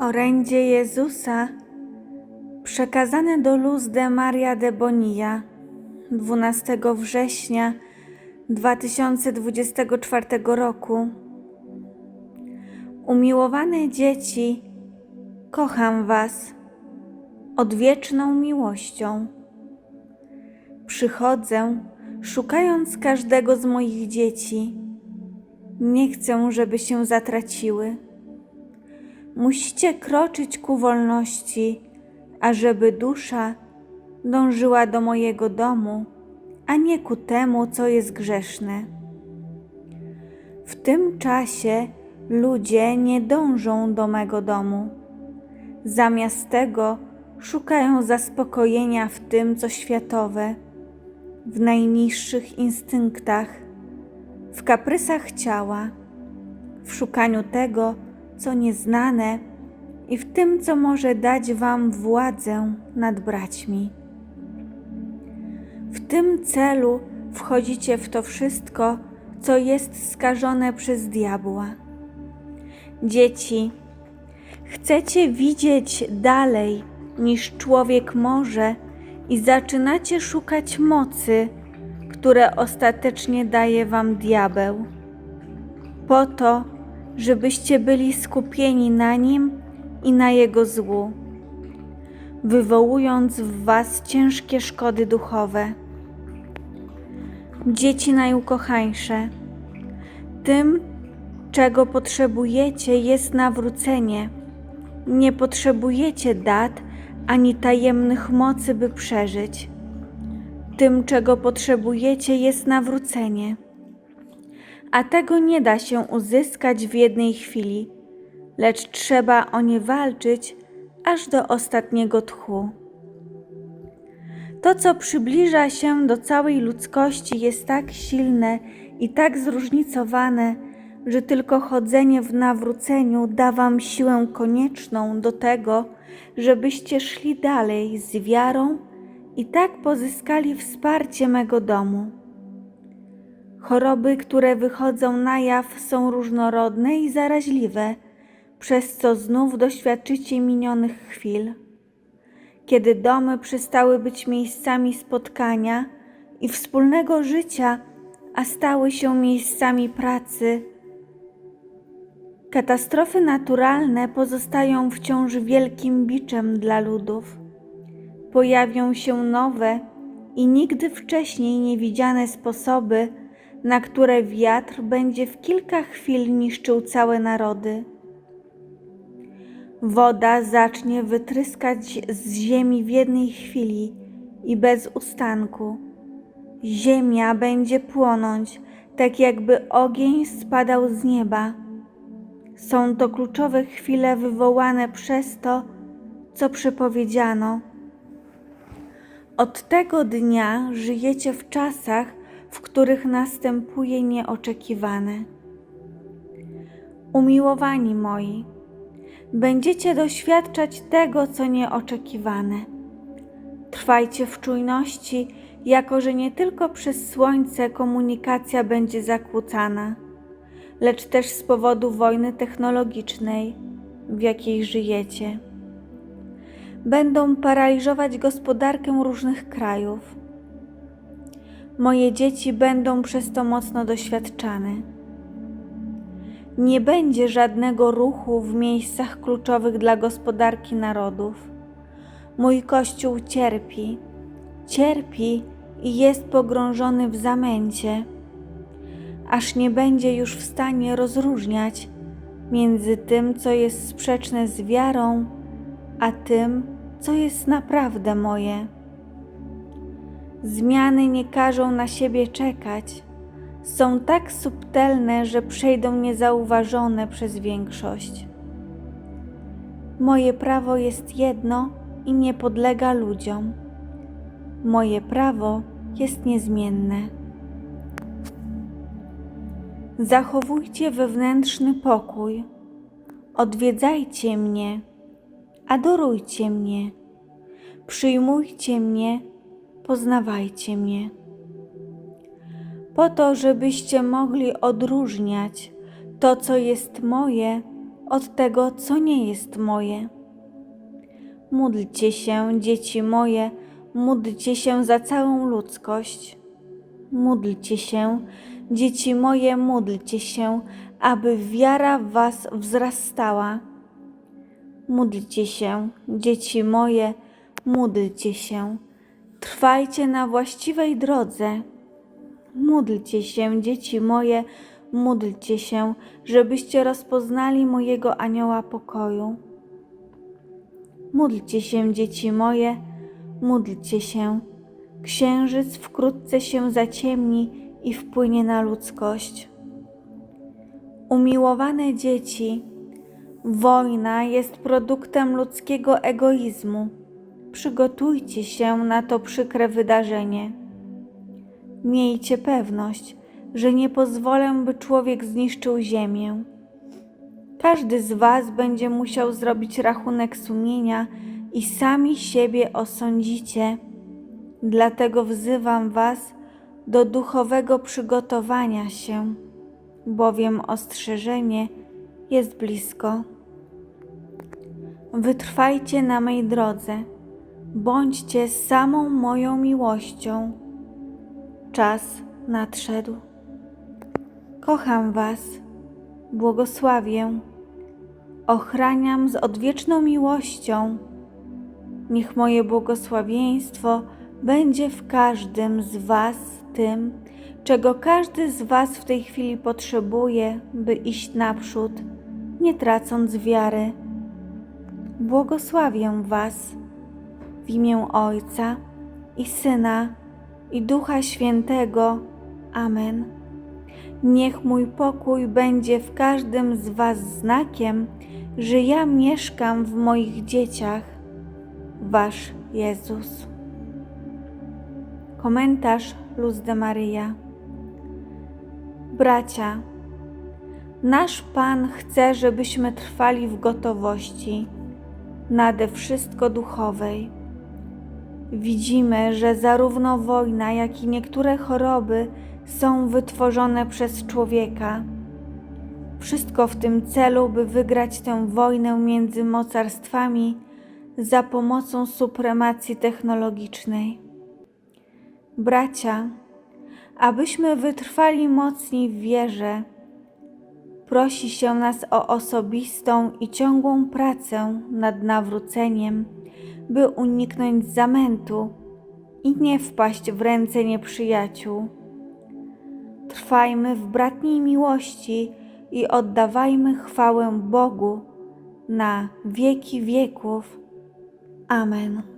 Orędzie Jezusa przekazane do Luz de Maria de Bonilla 12 września 2024 roku. Umiłowane dzieci, kocham Was odwieczną miłością. Przychodzę, szukając każdego z moich dzieci. Nie chcę, żeby się zatraciły. Musicie kroczyć ku wolności, ażeby dusza dążyła do mojego domu, a nie ku temu, co jest grzeszne. W tym czasie ludzie nie dążą do mego domu. Zamiast tego szukają zaspokojenia w tym, co światowe, w najniższych instynktach, w kaprysach ciała, w szukaniu tego, co nieznane i w tym, co może dać Wam władzę nad braćmi. W tym celu wchodzicie w to wszystko, co jest skażone przez diabła. Dzieci, chcecie widzieć dalej niż człowiek może i zaczynacie szukać mocy, które ostatecznie daje Wam diabeł. Po to, żebyście byli skupieni na nim i na jego złu, wywołując w Was ciężkie szkody duchowe. Dzieci najukochańsze, tym, czego potrzebujecie, jest nawrócenie. Nie potrzebujecie dat ani tajemnych mocy, by przeżyć. Tym, czego potrzebujecie, jest nawrócenie a tego nie da się uzyskać w jednej chwili, lecz trzeba o nie walczyć aż do ostatniego tchu. To, co przybliża się do całej ludzkości, jest tak silne i tak zróżnicowane, że tylko chodzenie w nawróceniu da Wam siłę konieczną do tego, żebyście szli dalej z wiarą i tak pozyskali wsparcie mego domu. Choroby, które wychodzą na jaw, są różnorodne i zaraźliwe, przez co znów doświadczycie minionych chwil. Kiedy domy przestały być miejscami spotkania i wspólnego życia, a stały się miejscami pracy, katastrofy naturalne pozostają wciąż wielkim biczem dla ludów. Pojawią się nowe i nigdy wcześniej niewidziane sposoby, na które wiatr będzie w kilka chwil niszczył całe narody. Woda zacznie wytryskać z ziemi w jednej chwili i bez ustanku. Ziemia będzie płonąć, tak jakby ogień spadał z nieba. Są to kluczowe chwile wywołane przez to, co przepowiedziano. Od tego dnia żyjecie w czasach, w których następuje nieoczekiwane. Umiłowani moi, będziecie doświadczać tego, co nieoczekiwane. Trwajcie w czujności, jako że nie tylko przez słońce komunikacja będzie zakłócana, lecz też z powodu wojny technologicznej, w jakiej żyjecie. Będą paraliżować gospodarkę różnych krajów moje dzieci będą przez to mocno doświadczane. Nie będzie żadnego ruchu w miejscach kluczowych dla gospodarki narodów. Mój Kościół cierpi, cierpi i jest pogrążony w zamęcie, aż nie będzie już w stanie rozróżniać między tym, co jest sprzeczne z wiarą, a tym, co jest naprawdę moje. Zmiany nie każą na siebie czekać. Są tak subtelne, że przejdą niezauważone przez większość. Moje prawo jest jedno i nie podlega ludziom. Moje prawo jest niezmienne. Zachowujcie wewnętrzny pokój. Odwiedzajcie mnie, adorujcie mnie, przyjmujcie mnie poznawajcie mnie. Po to, żebyście mogli odróżniać to, co jest moje, od tego, co nie jest moje. Módlcie się, dzieci moje, módlcie się za całą ludzkość. Módlcie się, dzieci moje, módlcie się, aby wiara w Was wzrastała. Módlcie się, dzieci moje, módlcie się. Trwajcie na właściwej drodze. Módlcie się, dzieci moje, módlcie się, żebyście rozpoznali mojego anioła pokoju. Módlcie się, dzieci moje, módlcie się. Księżyc wkrótce się zaciemni i wpłynie na ludzkość. Umiłowane dzieci, wojna jest produktem ludzkiego egoizmu. Przygotujcie się na to przykre wydarzenie. Miejcie pewność, że nie pozwolę, by człowiek zniszczył ziemię. Każdy z Was będzie musiał zrobić rachunek sumienia i sami siebie osądzicie. Dlatego wzywam Was do duchowego przygotowania się, bowiem ostrzeżenie jest blisko. Wytrwajcie na mej drodze, bądźcie samą moją miłością. Czas nadszedł. Kocham Was, błogosławię, ochraniam z odwieczną miłością. Niech moje błogosławieństwo będzie w każdym z Was tym, czego każdy z Was w tej chwili potrzebuje, by iść naprzód, nie tracąc wiary. Błogosławię Was w imię Ojca i Syna i Ducha Świętego. Amen. Niech mój pokój będzie w każdym z Was znakiem, że ja mieszkam w moich dzieciach. Wasz Jezus. Komentarz Luz de Maryja. Bracia, nasz Pan chce, żebyśmy trwali w gotowości, nade wszystko duchowej. Widzimy, że zarówno wojna, jak i niektóre choroby są wytworzone przez człowieka. Wszystko w tym celu, by wygrać tę wojnę między mocarstwami za pomocą supremacji technologicznej. Bracia, abyśmy wytrwali mocniej w wierze, prosi się nas o osobistą i ciągłą pracę nad nawróceniem, by uniknąć zamętu i nie wpaść w ręce nieprzyjaciół. Trwajmy w bratniej miłości i oddawajmy chwałę Bogu na wieki wieków. Amen.